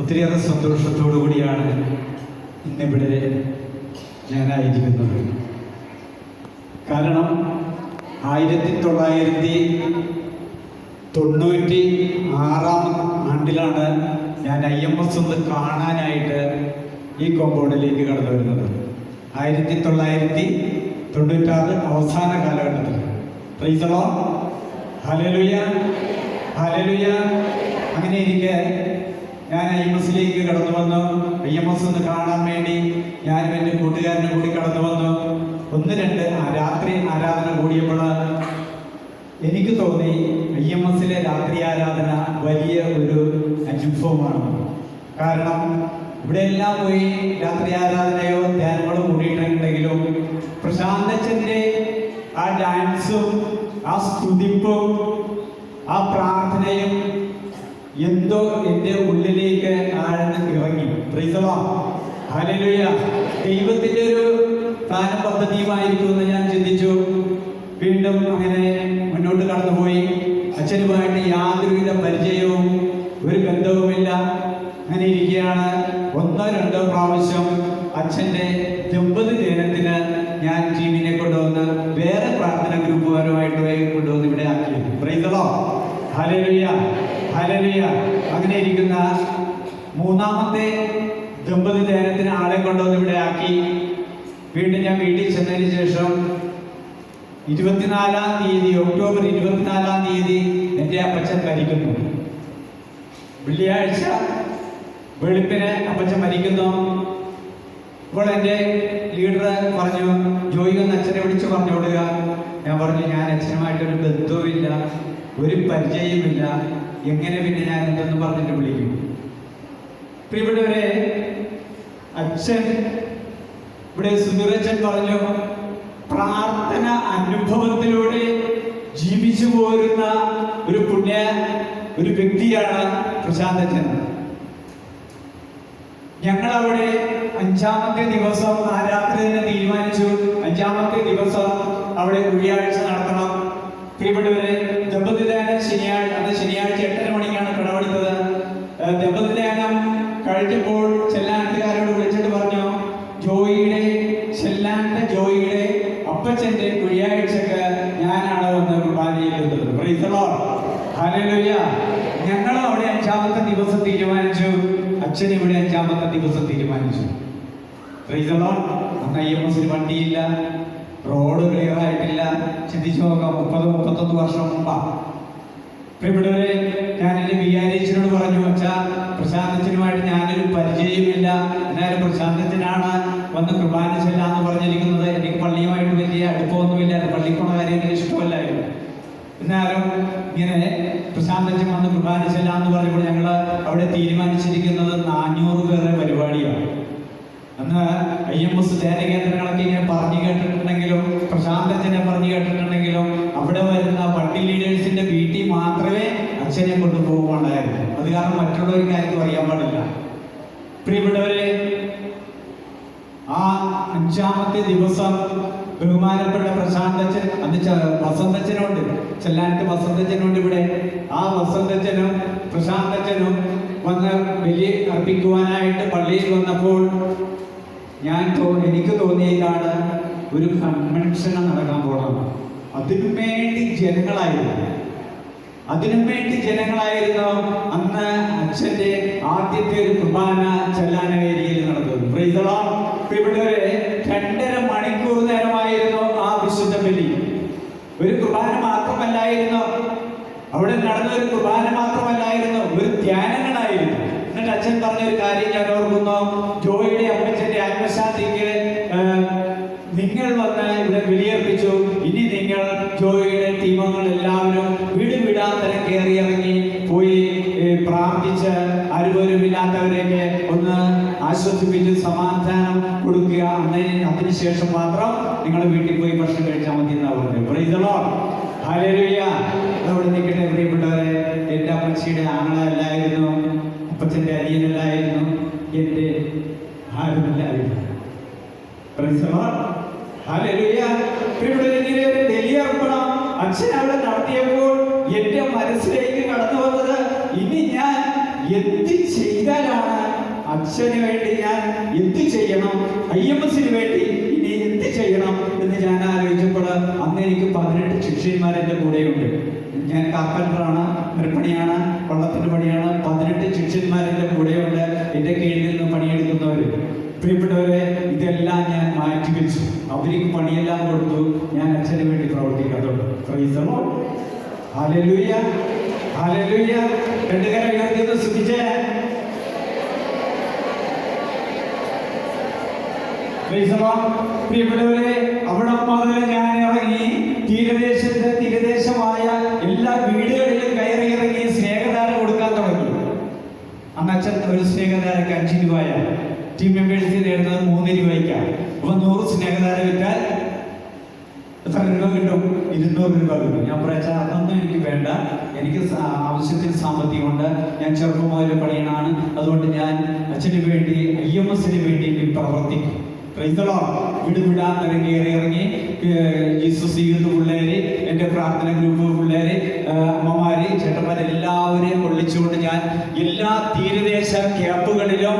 ഒത്തിരിയേറെ സന്തോഷത്തോടു കൂടിയാണ് ഇന്നിവിടെ ഞാനായിരിക്കുന്നത്. കാരണം ആയിരത്തി തൊള്ളായിരത്തി തൊണ്ണൂറ്റി ആറാം ആണ്ടിലാണ് ഞാൻ ഐ എം എസ് ഒന്ന് കാണാനായിട്ട് ഈ കോമ്പൗണ്ടിലേക്ക് കടന്നു വരുന്നത്. ആയിരത്തി തൊള്ളായിരത്തി തൊണ്ണൂറ്റാറ് അവസാന കാലഘട്ടത്തിൽ. പ്രീസളോ ഹലലുയ ഹലലുയ അങ്ങനെ ഇരിക്കെ ഞാൻ ഐ എം എസിലേക്ക് കടന്നു വന്നു. ഐ എം എസ് ഒന്ന് കാണാൻ വേണ്ടി ഞാനും എന്റെ കൂട്ടുകാരനും കൂടി കടന്നു വന്നു. ഒന്ന് രണ്ട് രാത്രി ആരാധന കൂടിയപ്പോൾ എനിക്ക് തോന്നി ഐ എം എസിലെ രാത്രി ആരാധന വലിയ ഒരു അനുഭവമാണ്. കാരണം ഇവിടെ എല്ലാം പോയി രാത്രി ആരാധനയോ ധ്യാനങ്ങളോ കൂടിയിട്ടുണ്ടെങ്കിലും പ്രശാന്തച്ചന്റെ ആ ഡാൻസും ആ സ്തുതിപ്പും ആ പ്രാർത്ഥനയും എന്തോ എന്റെ ഉള്ളിലേക്ക് ആഴ്ന്ന് ഇറങ്ങി. പ്രീസവാ ദൈവത്തിന്റെ ദൈവത്തിന്റെ ഒരു പ്ലാന പദ്ധതിയുമായിരിക്കുമെന്ന് ഞാൻ ചിന്തിച്ചു. വീണ്ടും അങ്ങനെ മുന്നോട്ട് കടന്നുപോയി. അച്ഛനുമായിട്ട് യാതൊരുവിധ പരിചയവും ഒരു ബന്ധവുമില്ല. അങ്ങനെ ഇരിക്കുകയാണ്. ഒന്നോ രണ്ടോ പ്രാവശ്യം അച്ഛന്റെ ദമ്പതി ദിനത്തിന് ഞാൻ ടീമിനെ കൊണ്ടുവന്ന് വേറെ പ്രാർത്ഥന ഗ്രൂപ്പുകാരുമായിട്ട് കൊണ്ടുവന്ന് ഇവിടെ ആക്കി. പ്രൈതളോ ഹലോ ഹലലുയ അങ്ങനെ ഇരിക്കുന്ന മൂന്നാമത്തെ ദമ്പതി ദേഹത്തിന് ആളെ കൊണ്ടുവന്ന് ഇവിടെ ആക്കി വീണ്ടും ഞാൻ വീട്ടിൽ ചെന്നതിന് ശേഷം ഇരുപത്തിനാലാം തീയതി ഒക്ടോബർ ഇരുപത്തിനാലാം തീയതി എന്റെ അപ്പച്ചൻ മരിക്കുന്നു. വെള്ളിയാഴ്ച വെളുപ്പിന് അപ്പച്ചൻ മരിക്കുന്നു. അപ്പോൾ എന്റെ ലീഡർ പറഞ്ഞു ജോയി ഒന്ന് അച്ഛനെ വിളിച്ച് പറഞ്ഞു കൊടുക്കുക ഞാൻ പറഞ്ഞു ഞാൻ അച്ഛനുമായിട്ടൊരു ബന്ധവുമില്ല ഒരു പരിചയവുമില്ല. എങ്ങനെ പിന്നെ ഞാൻ എന്തെന്ന് പറഞ്ഞിട്ട് വിളിക്കും? പ്രിയപ്പെട്ടവരെ അച്ഛൻ ഇവിടെ സുനിറച്ചൻ പറഞ്ഞു പ്രാർത്ഥന അനുഭവത്തിലൂടെ ജീവിച്ചു പോരുന്ന ഒരു പുണ്യ ഒരു വ്യക്തിയാണ് പ്രശാന്തച്ചൻ ഞങ്ങൾ അവിടെ അഞ്ചാമത്തെ ദിവസം ആ രാത്രി തന്നെ തീരുമാനിച്ചു. അഞ്ചാമത്തെ ദിവസം അവിടെ വെള്ളിയാഴ്ച നടത്തണം. പ്രിയപ്പെട്ടവരെ ദമ്പതിദാനം ശനിയാഴ്ച അന്ന് ശനിയാഴ്ച എട്ടര മണിക്കാണ് കടമെടുത്തത് ദമ്പതിദാനം കഴിഞ്ഞപ്പോൾ ചെല്ലാനത്തുകാരോട് വിളിച്ചിട്ട് പറഞ്ഞു ജോയിയുടെ ചെല്ലാത്ത ജോയിയുടെ അപ്പച്ചന്റെ കുഴിയാഴ്ചക്ക് ഞാനാണ് വന്ന് കുർബാനയിലെത്തുന്നത് ഞങ്ങളും അവിടെ അഞ്ചാമത്തെ ദിവസം തീരുമാനിച്ചു. അച്ഛൻ ഇവിടെ അഞ്ചാമത്തെ ദിവസം തീരുമാനിച്ചു. എസിന് വണ്ടിയില്ല റോഡ് ക്ലിയർ ആയിട്ടില്ല. ചിന്തിച്ചു നോക്കാം മുപ്പത് മുപ്പത്തൊന്ന് വർഷം മുമ്പാ. പ്രിയപ്പെട്ടവരെ ഞാൻ ആർ വികാരിച്ചനോട് പറഞ്ഞു വെച്ചാൽ പ്രശാന്തച്ചനുമായിട്ട് ഞാനൊരു പരിചയമില്ല എന്നാലും പ്രശാന്തച്ചനാണ് വന്ന് കുർബാന ചെല്ലാന്ന് പറഞ്ഞിരിക്കുന്നത്. എനിക്ക് പള്ളിയുമായിട്ട് വലിയ അടുപ്പമൊന്നുമില്ല. പള്ളിയിൽ പോണ കാര്യം എനിക്ക് ഇഷ്ടമല്ലായിരുന്നു. എന്നാലും ഇങ്ങനെ പ്രശാന്തച്ചൻ വന്ന് കുർബാന ചെല്ലാന്ന് പറഞ്ഞപ്പോൾ ഞങ്ങൾ അവിടെ തീരുമാനിച്ചിരിക്കുന്നത് നാനൂറ് പേരുടെ പരിപാടിയാണ്. അന്ന് ഐ എം എസ് ധ്യാനകേന്ദ്രങ്ങളൊക്കെ ഇങ്ങനെ പറഞ്ഞു കേട്ടിട്ടുണ്ടെങ്കിലും പ്രശാന്തച്ചനെ പറഞ്ഞു കേട്ടിട്ടുണ്ടെങ്കിലും അവിടെ വരുന്ന പട്ടി ലീഡേഴ്സിന്റെ വീട്ടിൽ മാത്രമേ അച്ഛനെ കൊണ്ടുപോകുകയുണ്ടായിരുന്നു അത് കാരണം മറ്റുള്ളവർക്ക് ആർക്കും അറിയാൻ പാടില്ല. പ്രിയപ്പെട്ടവരെ ആ അഞ്ചാമത്തെ ദിവസം ബഹുമാനപ്പെട്ട പ്രശാന്തച്ചൻ അന്ന് വസന്തച്ചനുണ്ട് ചെല്ലാനത്ത് വസന്തച്ചനുണ്ട് ഇവിടെ. ആ വസന്തച്ചനും പ്രശാന്തച്ചനും വന്ന് ബലി അർപ്പിക്കുവാനായിട്ട് പള്ളിയിൽ വന്നപ്പോൾ ഞാൻ എനിക്ക് തോന്നിയതാണ് ഒരു കൺവെൻഷൻ നടക്കാൻ പോകണം അതിനു വേണ്ടി ജനങ്ങളായിരുന്നു. അതിനു വേണ്ടി ജനങ്ങളായിരുന്നു അന്ന് അച്ഛന്റെ ആദ്യത്തെ ഒരു കുർബാന ചെല്ലാന വേദിയിൽ നടന്നത് ഇവിടെ രണ്ടര മണിക്കൂർ നേരമായിരുന്നു ആ വിശുദ്ധ ബലി. ഒരു കുർബാന മാത്രമല്ലായിരുന്നു. അവിടെ നടന്ന ഒരു കുർബാന മാത്രമല്ലായിരുന്നു. ഒരു ധ്യാനങ്ങളായിരുന്നു. എന്നിട്ട് അച്ഛൻ പറഞ്ഞ ഒരു കാര്യം ഞാൻ ഓർക്കുന്നു. ജോയിയുടെ അമ്മച്ചന്റെ ആത്മശാന്തിക്ക് നിങ്ങൾ വന്ന് ഇവിടെ വിലയർപ്പിച്ചു ഇനി നിങ്ങൾ ജോയിയുടെ ടീമങ്ങൾ എല്ലാവരും വീട് വീടാന്തരം കയറി ഇറങ്ങി പോയി പ്രാർത്ഥിച്ച് ആരുപോലുമില്ലാത്തവരെയൊക്കെ ഒന്ന് ആശ്വസിപ്പിച്ച് സമാധാനം കൊടുക്കുക. അന്നേ അതിനുശേഷം മാത്രം നിങ്ങൾ വീട്ടിൽ പോയി ഭക്ഷണം കഴിച്ചാൽ മതി എന്നാണ് പറഞ്ഞത്. Lord. Hallelujah. അതവിടെ നിൽക്കട്ടെ പ്രിയപ്പെട്ടവരെ. എന്റെ അപ്പച്ചിയുടെ ആങ്ങളല്ലായിരുന്നു അപ്പച്ചന്റെ അനിയനല്ലായിരുന്നു എന്റെ ഒരു ബലിയർപ്പണം അച്ഛൻ അവിടെ നടത്തിയപ്പോൾ എന്റെ മനസ്സിലേക്ക് കടന്നു വന്നത് ഇനി ഞാൻ എന്ത് ചെയ്താലാണ് അച്ഛന് വേണ്ടി ഞാൻ എന്ത് ചെയ്യണം? ഐ വേണ്ടി ഇനി എന്ത് ചെയ്യണം എന്ന് ഞാൻ ആലോചിച്ചപ്പോൾ അന്ന് എനിക്ക് പതിനെട്ട് കൂടെയുണ്ട്. ഞാൻ കാർപ്പന്ററാണ് മരപ്പണിയാണ് വള്ളത്തിന്റെ പണിയാണ്. പതിനെട്ട് ശിഷ്യന്മാർ എന്റെ കൂടെയുണ്ട്. എന്റെ കീഴിൽ നിന്ന് പണിയെടുക്കുന്നവർ പ്രിയപ്പെട്ടവരെ ഇതെല്ലാം ഞാൻ മാറ്റി വെച്ചു. അവർക്ക് പണിയെല്ലാം കൊടുത്തു. ഞാൻ അച്ഛന് വേണ്ടി പ്രവർത്തിക്കാത്തുള്ളൂ ഹാലലൂയ പ്രിയപ്പെട്ടവരെ അവിടെ മുതൽ ഞാൻ ഇറങ്ങി. തീരദേശത്ത് തീരദേശമായ എല്ലാ വീടുകളിലും കയറി ഇറങ്ങി സ്നേഹധാര കൊടുക്കാൻ തുടങ്ങി അന്ന് അച്ഛൻ ഒരു സ്നേഹധാരക്ക് അഞ്ച് രൂപയ. ടീം മെമ്പേഴ്സ് നേടുന്നത് മൂന്ന് രൂപയ്ക്കാണ് അപ്പൊ നൂറ് സ്നേഹധാര വിറ്റാൽ എത്ര രൂപ കിട്ടും? ഇരുന്നൂറ് രൂപ കിട്ടും. ഞാൻ പറയാ അതൊന്നും എനിക്ക് വേണ്ട. എനിക്ക് ആവശ്യത്തിൽ സാമ്പത്തികമുണ്ട് ഞാൻ ചെറുപ്പം മുതൽ പണിയണാണ് അതുകൊണ്ട് ഞാൻ അച്ഛന് വേണ്ടി ഐ എം എസിന് വേണ്ടി പ്രവർത്തിക്കും. വിടുവിടാ വീട് വിടാൻ ഇറങ്ങി ഇറങ്ങി. ജീസസ് യൂത്ത് പിള്ളേര് എന്റെ പ്രാർത്ഥന ഗ്രൂപ്പ് പിള്ളേര് അമ്മമാര് ചേട്ടന്മാര് എല്ലാവരെയും കൊള്ളിച്ചുകൊണ്ട് ഞാൻ എല്ലാ തീരദേശ ക്യാമ്പുകളിലും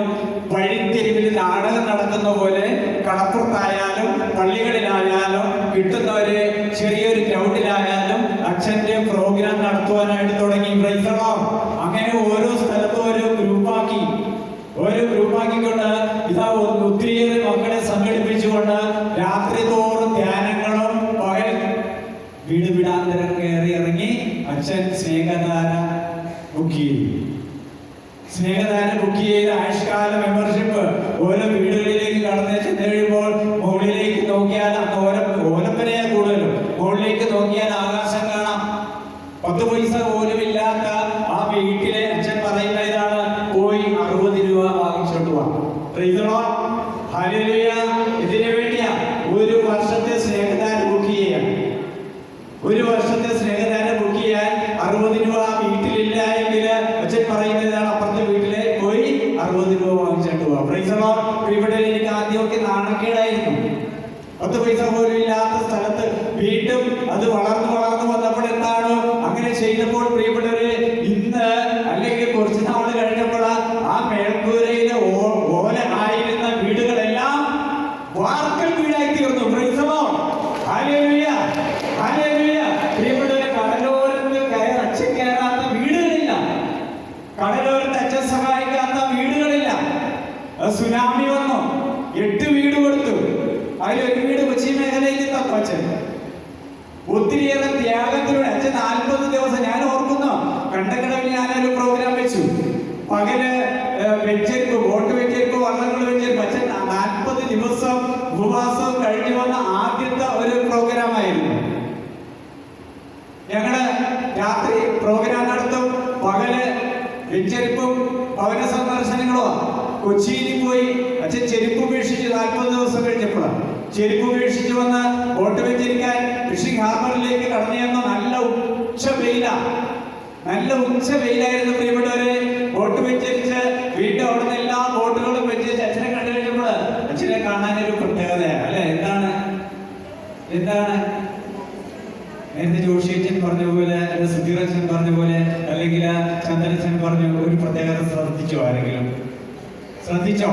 വഴിത്തെരുവിൽ നാടകം നടക്കുന്ന പോലെ കടപ്പുറത്തായാലും പള്ളികളിലായാലും കിട്ടുന്നവരെ ചെറിയൊരു ഗ്രൗണ്ടിലായാലും അച്ഛന്റെ പ്രോഗ്രാം നടത്തുവാനായിട്ട് തുടങ്ങി. പ്രൈസറോ അങ്ങനെ ഓരോ സ്ഥലത്തും ഓരോ ഗ്രൂപ്പാക്കി. ഓരോ ഗ്രൂപ്പാക്കിക്കൊണ്ട് ഇതാ ഒത്തിരിയേറെ മക്കളെ സംഘടിപ്പിച്ചുകൊണ്ട് രാത്രി തോറും ധ്യാനങ്ങളും പകൽ വീട് വീടാന്തരം കയറി ഇറങ്ങി അച്ഛൻ സ്നേഹധാര ബുക്ക്. ചെയ്തു സ്നേഹദാന ബുക്ക് ചെയ്ത് ആയുഷ്കാല മെമ്പർഷിപ്പ് ഓരോ വീടുകളിലേക്ക് കടന്ന് ചെന്ന് കഴിയുമ്പോൾ മുകളിലേക്ക് നോക്കിയാൽ അന്ന് ഓരോ ഓലപ്പനയാ കൂടുതലും. മുകളിലേക്ക് നോക്കിയാൽ ആകാശം കാണാം. പത്ത് പൈസ പോലും ഇല്ലാത്ത ആ വീട്ടിലെ അച്ഛൻ പറയുന്ന ഇതാണ് പോയി അറുപത് രൂപ വാങ്ങിച്ചോണ്ട് വാ Praise the Lord. Hallelujah. ഇതിനു വേണ്ടിയാ ഒരു വർഷത്തെ സ്നേഹദാന ബുക്ക് ചെയ്യാം ഒരു വർഷത്തെ സ്നേഹദാന ബുക്ക് ചെയ്യാൻ അറുപത് രൂപ വീട്ടിലില്ല എങ്കിൽ അച്ഛൻ പറയുന്നതാണ് അപ്പുറത്തെ വീട്ടിലെ പോയി അറുപത് രൂപ വാങ്ങിച്ചിട്ട് പോവാം ഇവിടെ എനിക്ക് ആദ്യമൊക്കെ നാണക്കേടായിരുന്നു. പത്ത് പൈസ പോലും ഇല്ലാത്ത സ്ഥലത്ത് വീണ്ടും അത് വളർന്നു വളർന്നു വന്നപ്പോൾ എന്താണ് അങ്ങനെ ചെയ്തപ്പോൾ പ്രിയപ്പെട്ടവര് ഇന്ന് അല്ലെങ്കിൽ കുറച്ച് നാൾ കഴിഞ്ഞപ്പോൾ ആ മേൽക്കൂരയിലെ ഓ- ഓല ആയിരുന്ന വീടുകളെല്ലാം വാർക്കൽ വീടായി തീർന്നു പ്രൈസമോ ഹാലേലൂയ ഹാലേലൂയ പ്രിയപ്പെട്ടവരെ കടലോരത്ത് കയർ അച്ഛൻ കയറാത്ത വീടുകളില്ല കടലോരത്ത് അച്ഛൻ സഹായിക്കാത്ത വീടുകളില്ല അത് സുനാമി വന്നു എട്ട് വീട് കൊടുത്തു അതിലൊരു വീട് കൊച്ചി മേഖലയിൽ തന്നു അച്ഛൻ ഒത്തിരിയേറെ ത്യാഗത്തിലൂടെ അച്ഛൻ നാൽപ്പത് ദിവസം ഞാൻ ഓർക്കുന്നു. കണ്ടക്കടവിൽ ഞാനൊരു പ്രോഗ്രാം വെച്ചു. പകൽ വെച്ചേക്കോ ബോട്ട് വെച്ചേക്കോ വള്ളങ്ങൾ വെച്ചേക്കും. അച്ഛൻ നാൽപ്പത് ദിവസം ഉപവാസം കഴിഞ്ഞു വന്ന ആദ്യത്തെ ഒരു പ്രോഗ്രാമായിരുന്നു ഞങ്ങൾ രാത്രി പ്രോഗ്രാം നടത്തും. പകൽ വെഞ്ചരിപ്പും ഭവന സന്ദർശനങ്ങളോ കൊച്ചിയിൽ പോയി അച്ഛൻ ചെരുപ്പ് ഉപേക്ഷിച്ച് നാൽപ്പത് ദിവസം കഴിഞ്ഞപ്പോഴാണ് ചെരുപ്പ് ഉപേക്ഷിച്ച് വന്ന് ബോട്ട് വെഞ്ചരിക്കാൻ ഫിഷിംഗ് ഹാർബറിലേക്ക് കടന്നു നല്ല ഉച്ച വെയില. നല്ല ഉച്ച വെയിലായിരുന്നു പ്രിയപ്പെട്ടവരെ. ബോട്ട് വെച്ചിരിച്ച് വീണ്ടും അവിടുന്ന് എല്ലാ ബോട്ടുകളും വെച്ചിരിച്ച് അച്ഛനെ കണ്ടു കഴിഞ്ഞപ്പോൾ അച്ഛനെ കാണാനൊരു പ്രത്യേകതയാണ് അല്ലെ? എന്താണ്? എന്താണ്? നേരത്തെ ജോഷിയച്ചൻ പറഞ്ഞ പോലെ സുധീറച്ചൻ പറഞ്ഞ പോലെ അല്ലെങ്കിൽ ചന്ദ്രച്ചൻ പറഞ്ഞ ഒരു പ്രത്യേകത ശ്രദ്ധിച്ചോ ആരെങ്കിലും? ശ്രദ്ധിച്ചോ?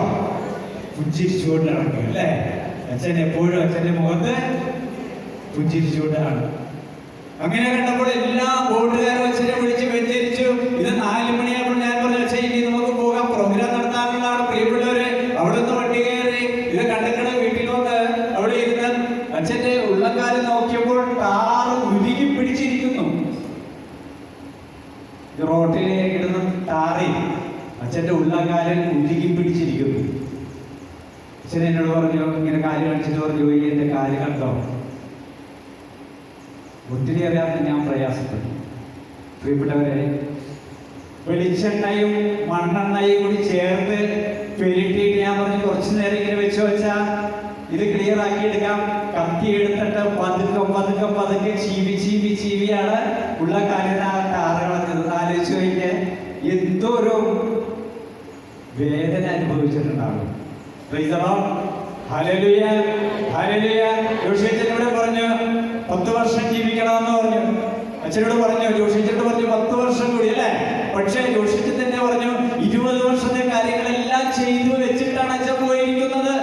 പുഞ്ചിരിച്ചുകൊണ്ട് നടക്കും അല്ലേ? അച്ഛൻ എപ്പോഴും അച്ഛന്റെ മുഖത്ത് പുഞ്ചിരിച്ചുകൊണ്ടാണ്. അങ്ങനെ കണ്ടപ്പോൾ എല്ലാ ബോട്ടുകാരും അച്ഛനെ വിളിച്ച് വെഞ്ചരിച്ചു ഇത് നാല് മണിയാകുമ്പോൾ ഞാൻ പറഞ്ഞു അച്ഛൻ ഇനി നമുക്ക് പോകാം. പ്രോഗ്രാം നടത്താനുള്ളതാണ് പ്രിയപ്പെട്ടവരെ. അവിടെ നിന്ന് വണ്ടി കയറി. ഇത് കണ്ടക്കട വീട്ടിൽ വന്ന് അവിടെ ഇരുന്ന് അച്ഛന്റെ ഉള്ളക്കാലം നോക്കിയപ്പോൾ ടാറ് ഉരുകി പിടിച്ചിരിക്കുന്നു. റോട്ടിലെ ഇടുന്ന ടാറി അച്ഛന്റെ ഉള്ളക്കാലൻ ഉരുകി പിടിച്ചിരിക്കുന്നു. അച്ഛൻ എന്നോട് പറഞ്ഞു ഇങ്ങനെ കാര്യം കാണിച്ചിട്ട് പറഞ്ഞു "ഓയ്, എന്റെ കാൽ കണ്ടോ? ഒത്തിരി അറിയാതെ ഞാൻ പ്രയാസപ്പെട്ടു. പ്രിയപ്പെട്ടവരെ വെളിച്ചെണ്ണയും മണ്ണെണ്ണയും കൂടി ചേർത്ത് പെരുട്ടിയിട്ട് ഞാൻ പറഞ്ഞു കുറച്ചു നേരം ഇങ്ങനെ വെച്ച് വെച്ചാൽ ഇത് ക്ലിയർ ആക്കി എടുക്കാം. കത്തി എടുത്തിട്ട് പതുക്കെ പതുക്കെ പതുക്കെ ചീവി ചീവി ചീവിയാണ് ഉള്ള കാര്യം കാറുകളൊക്കെ. ആലോചിച്ച് കഴിഞ്ഞാൽ എന്തോരോ വേദന അനുഭവിച്ചിട്ടുണ്ടാകും ഇവിടെ പറഞ്ഞു പത്ത് വർഷം ജീവിക്കണമെന്ന് പറഞ്ഞു. അച്ഛനോട് പറഞ്ഞു ജോഷിച്ചിട്ട് പറഞ്ഞു പത്ത് വർഷം കൂടി അല്ലേ? പക്ഷേ ജോഷിച്ച് തന്നെ പറഞ്ഞു ഇരുപത് വർഷത്തെ കാര്യങ്ങളെല്ലാം ചെയ്തു